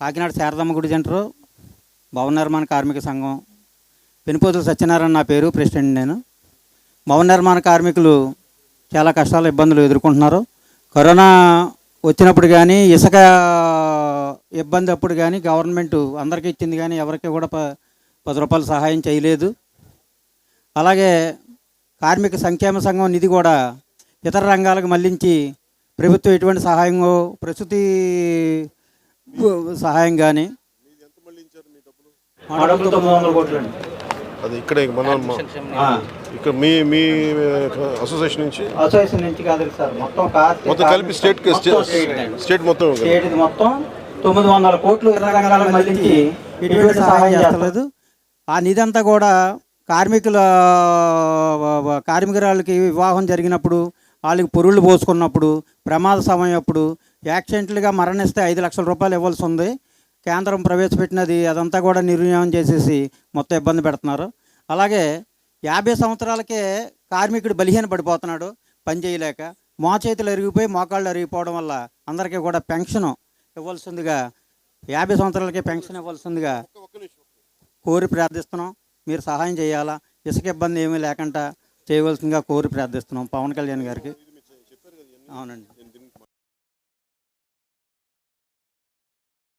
కాకినాడ శారదమ్మ గుడి సెంటరు భవన నిర్మాణ కార్మిక సంఘం పెనుపోతుల సత్యనారాయణ నా పేరు ప్రెసిడెంట్ నేను. భవన నిర్మాణ కార్మికులు చాలా కష్టాలు ఇబ్బందులు ఎదుర్కొంటున్నారు. కరోనా వచ్చినప్పుడు కానీ ఇసుక ఇబ్బంది అప్పుడు కానీ గవర్నమెంట్ అందరికీ ఇచ్చింది కానీ ఎవరికి కూడా ప పది రూపాయలు సహాయం చేయలేదు. అలాగే కార్మిక సంక్షేమ సంఘం నిధి కూడా ఇతర రంగాలకు మళ్ళించి ప్రభుత్వం ఎటువంటి సహాయం ప్రసూతి సహాయం కానీ అది ఇక్కడే మన ఇక్కడ మీ మీ అసోసియేషన్ నుంచి? అసోసియేషన్ నుంచి కాదు సార్. మొత్తం మొత్తం కలిపి స్టేట్ స్టేట్ మొత్తం. స్టేట్ మొత్తం తొమ్మిది వందల కోట్లు ఎటువంటి సహాయం చేస్తలేదు ఆ నిధి అంతా కూడా కార్మికుల కార్మికురాలకి వివాహం జరిగినప్పుడు వాళ్ళకి పొరుళ్ళు పోసుకున్నప్పుడు ప్రమాద సమయం అప్పుడు యాక్సిడెంట్లుగా మరణిస్తే ఐదు లక్షల రూపాయలు ఇవ్వాల్సి ఉంది. కేంద్రం ప్రవేశపెట్టినది అదంతా కూడా నిర్ణయం చేసేసి మొత్తం ఇబ్బంది పెడుతున్నారు. అలాగే యాభై సంవత్సరాలకే కార్మికుడు బలిహీన పడిపోతున్నాడు పని చేయలేక. మో చేతులు అరిగిపోయి మోకాళ్ళు అరిగిపోవడం వల్ల అందరికీ కూడా పెన్షన్ ఇవ్వాల్సిందిగా యాభై సంవత్సరాలకే పెన్షన్ ఇవ్వాల్సిందిగా కోరి ప్రార్థిస్తున్నాం. మీరు సహాయం చేయాలా? ఇసుక ఇబ్బంది ఏమీ లేకుండా చేయవలసిందిగా కోరి ప్రార్థిస్తున్నాం. పవన్ కళ్యాణ్ గారికి. అవునండి.